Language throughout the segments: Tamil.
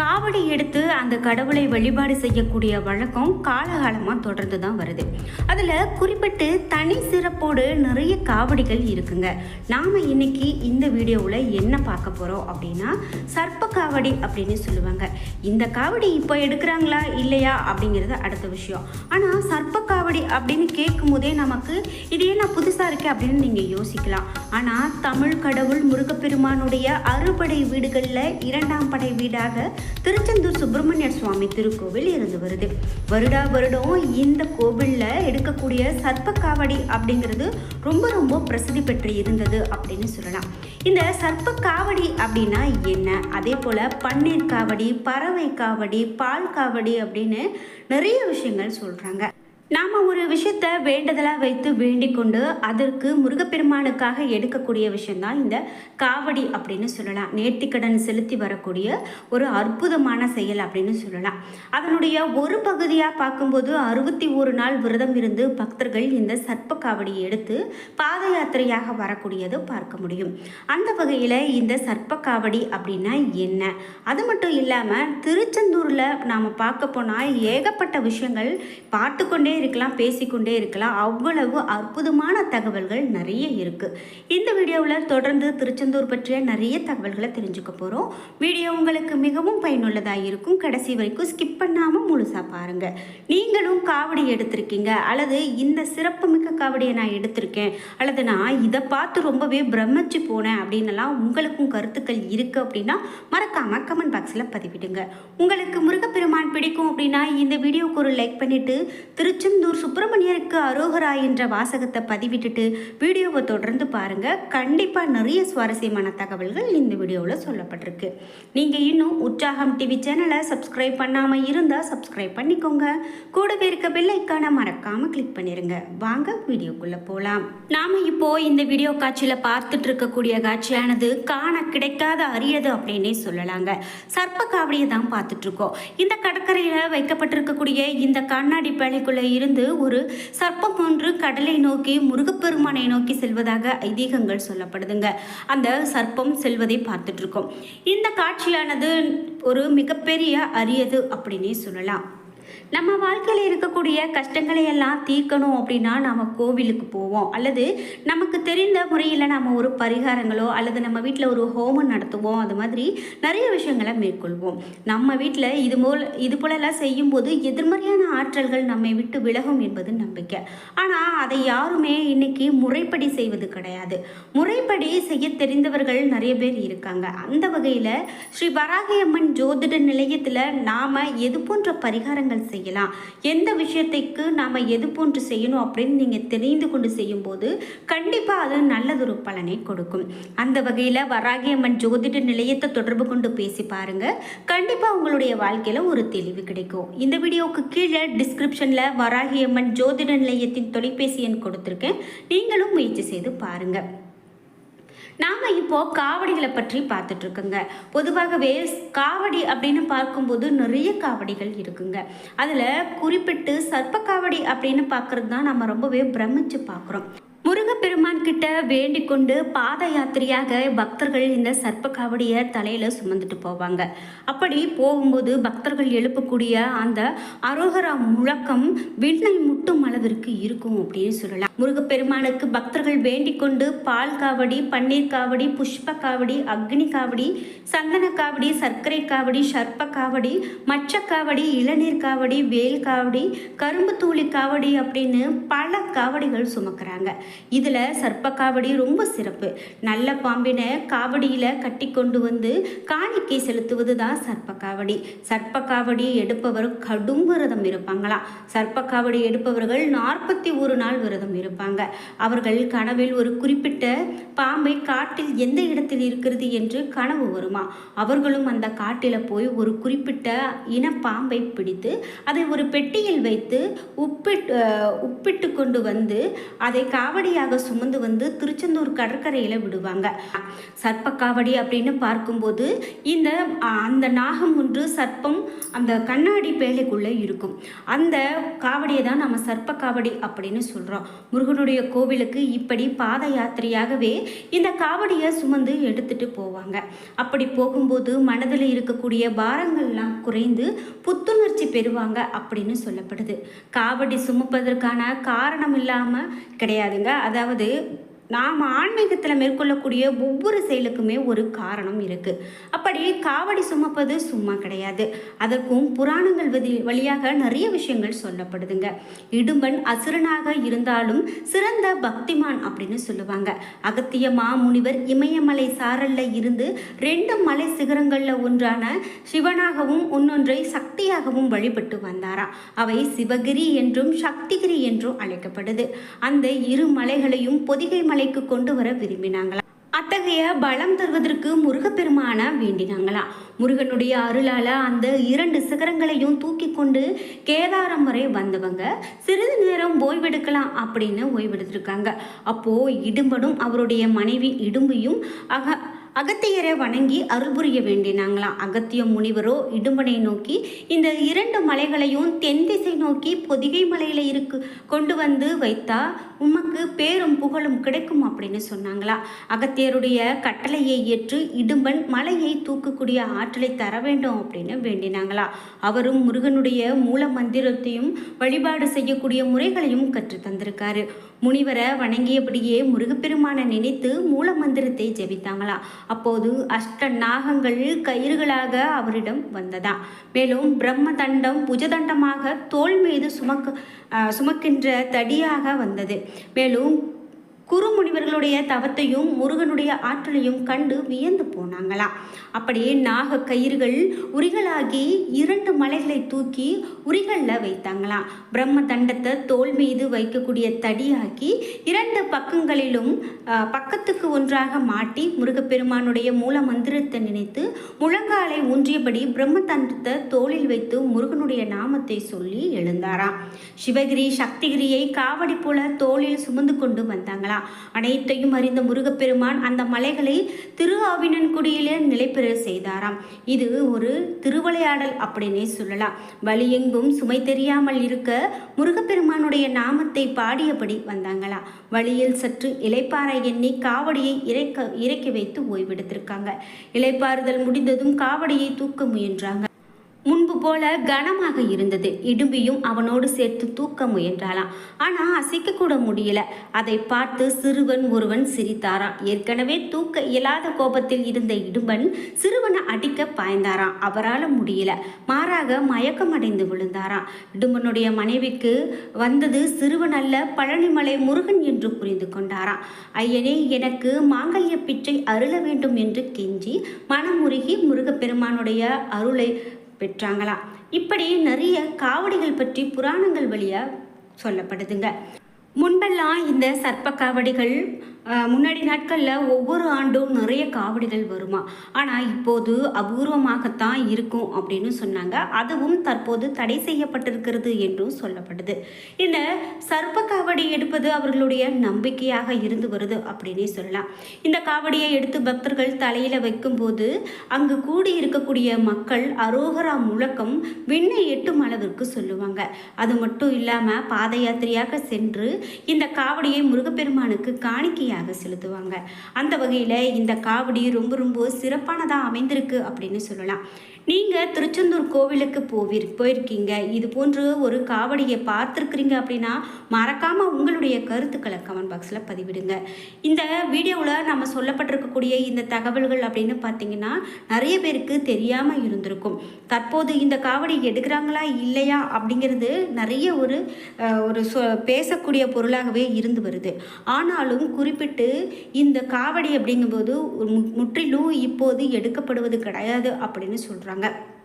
காவடி எடுத்து அந்த கடவுளை வழிபாடு செய்யக்கூடிய வழக்கம் காலகாலமாக தொடர்ந்து தான் வருது. அதில் குறிப்பிட்டு தனி சிறப்போடு நிறைய காவடிகள் இருக்குங்க. நாம் இன்னைக்கு இந்த வீடியோவில் என்ன பார்க்க போகிறோம் அப்படின்னா சர்ப்ப காவடி அப்படின்னு சொல்லுவாங்க. இந்த காவடி இப்போ எடுக்கிறாங்களா இல்லையா அப்படிங்கிறது அடுத்த விஷயம். ஆனால் சர்ப்ப காவடி அப்படின்னு கேட்கும் போதே நமக்கு இது என்ன புதுசாக இருக்கே அப்படின்னு நீங்கள் யோசிக்கலாம். ஆனால் தமிழ் கடவுள் முருகப்பெருமானுடைய அறுபடை வீடுகளில் இரண்டாம் படை வீடாக திருச்செந்தூர் சுப்பிரமணியர் சுவாமி திருக்கோவில் இருந்து வருது. வருடா வருடம் இந்த கோவிலில் எடுக்கக்கூடிய சர்ப்ப காவடி அப்படிங்கிறது ரொம்ப ரொம்ப பிரசித்தி பெற்று இருந்தது அப்படின்னு சொல்லலாம். இந்த சர்ப்ப காவடி அப்படின்னா என்ன? அதே போல் பன்னீர் காவடி பறவை காவடி பால் காவடி அப்படின்னு நிறைய விஷயங்கள் சொல்கிறாங்க நாம் ஒரு விஷயத்த வேண்டுதலாக வைத்து வேண்டிக் கொண்டு அதற்கு முருகப்பெருமானுக்காக எடுக்கக்கூடிய விஷயம்தான் இந்த காவடி அப்படின்னு சொல்லலாம். நேர்த்திக்கடன் செலுத்தி வரக்கூடிய ஒரு அற்புதமான செயல் அப்படின்னு சொல்லலாம். அதனுடைய ஒரு பகுதியாக பார்க்கும்போது அறுபத்தி ஒரு நாள் விரதம் இருந்து பக்தர்கள் இந்த சர்ப்ப காவடியை எடுத்து பாத யாத்திரையாக வரக்கூடியது பார்க்க முடியும். அந்த வகையில் இந்த சர்ப்ப காவடி அப்படின்னா என்ன? அது மட்டும் இல்லாமல் திருச்செந்தூரில் நாம் பார்க்க போனால் ஏகப்பட்ட விஷயங்கள் பார்த்துக்கொண்டே இருக்கலாம் பேசிக்கொண்டே இருக்கலாம். அவ்வளவு அற்புதமான தகவல்கள் நிறைய இருக்குது இந்த வீடியோவில் தொடர்ந்து திருச்செந்தூர் பற்றிய நிறைய தகவல்களை தெரிஞ்சுக்க போகிறோம் வீடியோ உங்களுக்கு மிகவும் பயனுள்ளதாக இருக்கும். கடைசி வரைக்கும் ஸ்கிப் பண்ணாமல் முழுசாக பாருங்கள் நீங்களும் காவடி எடுத்திருக்கீங்க. அல்லது இந்த சிறப்புமிக்க காவடியை நான் எடுத்திருக்கேன். அல்லது நான் இதை பார்த்து ரொம்பவே பிரமிச்சு போனேன் அப்படின்னுலாம் உங்களுக்கும் கருத்துக்கள் இருக்குது அப்படின்னா மறக்க மறக்காமல் கமெண்ட் பாக்ஸில் பதிவிடுங்க. உங்களுக்கு முருகப்பெருமான் பிடிக்கும் அப்படின்னா இந்த வீடியோக்கு ஒரு லைக் பண்ணிவிட்டு திருச்செந்தூர் சுப்பிரமணியருக்கு அரோகரா என்ற வாசகத்தை பதிவிட்டுட்டு வீடியோவை தொடர்ந்து பாருங்கள் கண்டிப்பாக நிறைய சுவாரஸ்யமான தகவல்கள் இந்த வீடியோவில் சொல்லப்பட்டிருக்கு. நீங்கள் இன்னும் உற்சாகம் டிவி சேனலை சப்ஸ்கிரைப் பண்ணாமல் இருந்தால் சப்ஸ்கிரைப் பண்ணிக்கோங்க. கூடவே இருக்க பெல் ஐக்கானை மறக்காமல் கிளிக் பண்ணிடுங்க வாங்க வீடியோக்குள்ளே போகலாம் நாம் இப்போ இந்த வீடியோ காட்சியில் பார்த்துட்டு இருக்கக்கூடிய காட்சியானது காண கிடைக்காத அரியது அப்படின்னே சொல்லலாம். சொல்லலாங்க சர்ப்ப காவடியை தான் பார்த்துட்டு இருக்கோம் இந்த கடற்கரையில் வைக்கப்பட்டிருக்கக்கூடிய இந்த கண்ணாடி பேழைக்குள்ளே இருந்து ஒரு சர்ப்பம் ஒன்று கடலை நோக்கி முருகப்பெருமானை நோக்கி செல்வதாக ஐதீகங்கள் சொல்லப்படுதுங்க. அந்த சர்ப்பம் செல்வதை பார்த்துட்டு இருக்கோம் இந்த காட்சியானது ஒரு மிகப்பெரிய அரியது அப்படின்னே சொல்லலாம். நம்ம வாழ்க்கையில் இருக்கக்கூடிய கஷ்டங்களை எல்லாம் தீர்க்கணும் அப்படின்னா நம்ம கோவிலுக்கு போவோம். அல்லது நமக்கு தெரிந்த முறையில் நம்ம ஒரு பரிகாரங்களோ அல்லது நம்ம வீட்டில் ஒரு ஹோமம் நடத்துவோம். அது மாதிரி நிறைய விஷயங்களை மேற்கொள்வோம். நம்ம வீட்டில் இது போல் இது போலெல்லாம் செய்யும்போது எதிர்மறையான ஆற்றல்கள் நம்மை விட்டு விலகும் என்பது நம்பிக்கை. ஆனால் அதை யாருமே இன்னைக்கு முறைப்படி செய்வது கிடையாது. முறைப்படி செய்ய தெரிந்தவர்கள் நிறைய பேர் இருக்காங்க. அந்த வகையில் ஸ்ரீ வராகியம்மன் ஜோதிட நிலையத்தில் நாம் எது போன்ற பரிகாரங்கள் செய்யலாம் எந்த விஷயத்தைக்கு நாம் எது போன்று செய்யணும் அப்படின்னு நீங்கள் தெரிந்து கொண்டு செய்யும்போது கண்டிப்பாக அது நல்லதொரு பலனை கொடுக்கும். அந்த வகையில் வராகியம்மன் ஜோதிட நிலையத்தை தொடர்பு கொண்டு பேசி பாருங்க. கண்டிப்பாக உங்களுடைய வாழ்க்கையில் ஒரு தெளிவு கிடைக்கும். இந்த வீடியோவுக்கு கீழே டிஸ்கிரிப்ஷனில் வராகியம்மன் ஜோதிட நிலையத்தின் தொலைபேசி எண் கொடுத்துருக்கேன். நீங்களும் முயற்சி செய்து பாருங்கள் நாம் இப்போ காவடிகளை பற்றி பார்த்துட்டு இருக்கோங்க பொதுவாகவே காவடி அப்படின்னு பார்க்கும்போது நிறைய காவடிகள் இருக்குங்க. அதில் குறிப்பிட்டு சர்ப்ப காவடி அப்படின்னு பார்க்கறது தான் நம்ம ரொம்பவே பிரமிச்சு பார்க்குறோம். முருகப்பெருமான் கிட்ட வேண்டிக் கொண்டு பாத யாத்திரையாக பக்தர்கள் இந்த சர்ப்ப காவடியை தலையில் சுமந்துட்டு போவாங்க. அப்படி போகும்போது பக்தர்கள் எழுப்பக்கூடிய அந்த அரோகரா முழக்கம் விண்ணை முட்டும் அளவிற்கு இருக்கும் அப்படின்னு சொல்லலாம். முருகப்பெருமானுக்கு பக்தர்கள் வேண்டிக் கொண்டு பால் காவடி பன்னீர் காவடி புஷ்ப காவடி அக்னி காவடி சந்தன காவடி சர்க்கரை காவடி சர்ப்ப காவடி மச்ச காவடி இளநீர் காவடி வேல் காவடி கரும்பு தூளி காவடி அப்படின்னு பல காவடிகள் சுமக்கிறாங்க. இதில் சர்ப்ப காவடி ரொம்ப சிறப்பு. நல்ல பாம்பினை காவடியில் கட்டி கொண்டு வந்து காணிக்கை செலுத்துவது தான் சர்ப்ப காவடி சர்ப்ப காவடி எடுப்பவர் கடும் விரதம் இருப்பாங்களாம். சர்ப்ப காவடி எடுப்பவர்கள் நாற்பத்தி ஒரு நாள் விரதம் இருப்பாங்க. அவர்கள் கனவில் ஒரு குறிப்பிட்ட பாம்பை காட்டில் எந்த இடத்தில் இருக்கிறது என்று கனவு வருமா? அவர்களும் அந்த காட்டில் போய் ஒரு குறிப்பிட்ட இன பாம்பை பிடித்து அதை ஒரு பெட்டியில் வைத்து உப்பிட்டு உப்பிட்டு கொண்டு வந்து அதை காவடி காவடியாக சுமந்து வந்து திருச்செந்தூர் கடற்கரையில் விடுவாங்க. சர்ப்ப காவடி அப்படின்னு பார்க்கும்போது இந்த அந்த நாகம் ஒன்று சர்ப்பம் அந்த கண்ணாடி பேழைக்குள்ளே இருக்கும். அந்த காவடியை தான் நம்ம சர்ப்ப காவடி அப்படின்னு சொல்கிறோம் முருகனுடைய கோவிலுக்கு இப்படி பாத யாத்திரையாகவே இந்த காவடியை சுமந்து எடுத்துட்டு போவாங்க. அப்படி போகும்போது மனதில் இருக்கக்கூடிய பாரங்கள்லாம் குறைந்து புத்துணர்ச்சி பெறுவாங்க அப்படின்னு சொல்லப்படுது. காவடி சுமப்பதற்கான காரணம் இல்லாமல் கிடையாதுங்க. அதாவது நாம் ஆன்மீகத்தில் மேற்கொள்ளக்கூடிய ஒவ்வொரு செயலுக்குமே ஒரு காரணம் இருக்குது அப்படி காவடி சுமப்பது சும்மா கிடையாது. அதற்கும் புராணங்கள் வதி வழியாக நிறைய விஷயங்கள் சொல்லப்படுதுங்க. இடும்பன் அசுரனாக இருந்தாலும் சிறந்த பக்திமான் அப்படின்னு சொல்லுவாங்க. அகத்திய மாமுனிவர் இமயமலை சாரல்ல இருந்து ரெண்டு மலை சிகரங்களில் ஒன்றான சிவனாகவும் இன்னொன்றை சக்தியாகவும் வழிபட்டு வந்தாராம். அவை சிவகிரி என்றும் சக்திகிரி என்றும் அழைக்கப்படுது. அந்த இரு மலைகளையும் பொதிகை மலை மலைக்கு கொண்டு வர விரும்பினாங்களாம் அத்தகைய பலம் தருவதற்கு முருகப்பெருமான வேண்டினாங்களாம் முருகனுடைய அருளால அந்த இரண்டு சிகரங்களையும் தூக்கி கொண்டு கேதாரம் வரை வந்தவங்க சிறிது நேரம் ஓய்வெடுக்கலாம் அப்படின்னு ஓய்வெடுத்திருக்காங்க. அப்போ இடும்படும் அவருடைய மனைவி இடும்பையும் அக அகத்தியரை வணங்கி அருள் புரிய வேண்டினாங்களாம். அகத்திய முனிவரோ இடும்பனை நோக்கி இந்த இரண்டு மலைகளையும் தென் திசை நோக்கி பொதிகை மலையில் இருக்கு கொண்டு வந்து வைத்தா உமக்கு பேரும் புகழும் கிடைக்கும் அப்படின்னு சொன்னாங்களா அகத்தியருடைய கட்டளையை ஏற்று இடும்பன் மலையை தூக்கக்கூடிய ஆற்றலை தர வேண்டும் அப்படின்னு வேண்டினாங்களா அவரும் முருகனுடைய மூல மந்திரத்தையும் வழிபாடு செய்யக்கூடிய முறைகளையும் கற்று தந்திருக்காரு. முனிவரை வணங்கியபடியே முருகப்பெருமானை நினைத்து மூல மந்திரத்தை ஜெபித்தாங்களா அப்போது அஷ்ட நாகங்கள் கயிறுகளாக அவரிடம் வந்ததா? மேலும் பிரம்ம தண்டம் புஜதண்டமாக தோல் மீது சுமக்க சுமக்கின்ற தடியாக வந்தது. மேலும் குருமுனிவர்களுடைய தவத்தையும் முருகனுடைய ஆற்றலையும் கண்டு வியந்து போனாங்களாம் அப்படியே நாக கயிறுகள் உரிகளாகி இரண்டு மலைகளை தூக்கி உரிகளில் வைத்தாங்களாம் பிரம்ம தண்டத்தை தோல் மீது வைக்கக்கூடிய தடியாக்கி இரண்டு பக்கங்களிலும் பக்கத்துக்கு ஒன்றாக மாட்டி முருகப்பெருமானுடைய மூல மந்திரத்தை நினைத்து முழங்காலை ஊன்றியபடி பிரம்ம தண்டத்தை தோளில் வைத்து முருகனுடைய நாமத்தை சொல்லி எழுந்தாராம். சிவகிரி சக்திகிரியை காவடி போல தோளில் சுமந்து கொண்டு வந்தாங்களாம் அனைத்தையும் அறிந்த முருகப்பெருமான் அந்த மலைகளை திரு ஆவினன்குடியிலே நிலை செய்தாராம். இது ஒரு திருவிளையாடல் அப்படின்னே சொல்லலாம். வழியெங்கும் சுமை தெரியாமல் இருக்க முருகப்பெருமானுடைய நாமத்தை பாடியபடி வந்தாங்களா வழியில் சற்று இலைப்பாறை எண்ணி காவடியை இறைக்க இறக்கி வைத்து ஓய்வெடுத்திருக்காங்க. இலைப்பாறுதல் முடிந்ததும் காவடியை தூக்க முயன்றாங்க. முன்பு போல கனமாக இருந்தது. இடும்பியும் அவனோடு சேர்த்து தூக்க முயன்றாளாம். ஆனால் அசைக்க கூட முடியல. அதை பார்த்து சிறுவன் ஒருவன் சிரித்தாராம். ஏற்கனவே தூக்க இயலாத கோபத்தில் இருந்த இடும்பன் சிறுவனை அடிக்க பாய்ந்தாராம். அவரால் முடியல. மாறாக மயக்கமடைந்து விழுந்தாராம். இடும்பனுடைய மனைவிக்கு வந்தது சிறுவன் அல்ல பழனிமலை முருகன் என்று புரிந்து கொண்டாராம். ஐயனே எனக்கு மாங்கல்ய பிச்சை அருள வேண்டும் என்று கெஞ்சி மனமுருகி முருகப்பெருமானுடைய அருளை பெற்றாங்களாம் இப்படி நிறைய காவடிகள் பற்றி புராணங்கள் வழியாக சொல்லப்படுதுங்க. முன்பெல்லாம் இந்த சர்ப்ப காவடிகள் முன்னாடி நாட்களில் ஒவ்வொரு ஆண்டும் நிறைய காவடிகள் வருமா? ஆனால் இப்போது அபூர்வமாகத்தான் இருக்கும் அப்படின்னு சொன்னாங்க. அதுவும் தற்போது தடை செய்யப்பட்டிருக்கிறது என்றும் சொல்லப்படுது. இந்த சர்ப்ப காவடி எடுப்பது அவர்களுடைய நம்பிக்கையாக இருந்து வருது அப்படின்னே சொல்லலாம். இந்த காவடியை எடுத்து பக்தர்கள் தலையில் வைக்கும்போது அங்கு கூடி இருக்கக்கூடிய மக்கள் அரோகரா முழக்கம் விண்ணை எட்டும் அளவிற்கு சொல்லுவாங்க. அது மட்டும் இல்லாமல் பாத யாத்திரையாக சென்று இந்த காவடியை முருகப்பெருமானுக்கு காணிக்கையாக செலுத்துவாங்க. அந்த வகையில் இந்த காவடி ரொம்ப ரொம்ப சிறப்பானதாக அமைந்திருக்கு அப்படின்னு சொல்லலாம். நீங்கள் திருச்செந்தூர் கோவிலுக்கு போவி போயிருக்கீங்க. இது போன்று ஒரு காவடியை பார்த்துருக்குறீங்க அப்படின்னா மறக்காமல் உங்களுடைய கருத்துக்களை கமெண்ட் பாக்ஸில் பதிவிடுங்க. இந்த வீடியோவில் நம்ம சொல்லப்பட்டிருக்கக்கூடிய இந்த தகவல்கள் அப்படின்னு பார்த்தீங்கன்னா நிறைய பேருக்கு தெரியாமல் இருந்திருக்கும். தற்போது இந்த காவடி எடுக்கிறாங்களா இல்லையா அப்படிங்கிறது நிறைய ஒரு ஒரு சொ பேசக்கூடிய பொருளாகவே இருந்து வருது. ஆனாலும் குறிப்பிட்டு இந்த காவடி அப்படிங்கும்போது முற்றிலும் இப்போது எடுக்கப்படுவது கிடையாது அப்படின்னு சொல்கிறாங்க Vâng ngậm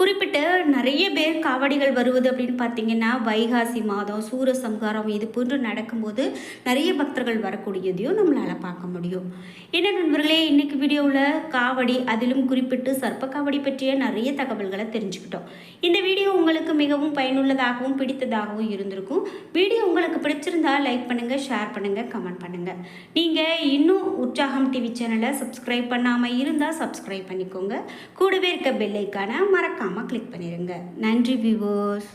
குறிப்பிட்ட நிறைய பேர் காவடிகள் வருவது அப்படின்னு பார்த்தீங்கன்னா வைகாசி மாதம் சூர சம்ஹாரம் இது போன்று நடக்கும்போது நிறைய பக்தர்கள் வரக்கூடியதையும் நம்மளால் பார்க்க முடியும். என்ன நண்பர்களே இன்றைக்கு வீடியோவில் காவடி அதிலும் குறிப்பிட்டு சர்ப்ப காவடி பற்றிய நிறைய தகவல்களை தெரிஞ்சுக்கிட்டோம். இந்த வீடியோ உங்களுக்கு மிகவும் பயனுள்ளதாகவும் பிடித்ததாகவும் இருந்திருக்கும். வீடியோ உங்களுக்கு பிடிச்சிருந்தா லைக் பண்ணுங்கள் ஷேர் பண்ணுங்கள் கமெண்ட் பண்ணுங்கள் நீங்கள் இன்னும் உற்சாகம் டிவி சேனலை சப்ஸ்கிரைப் பண்ணாமல் இருந்தால் சப்ஸ்கிரைப் பண்ணிக்கோங்க. கூடவே இருக்க பெல்லைக்கான மறக்காமல் கிளிக் பண்ணிடுங்க நன்றி வியூவர்ஸ்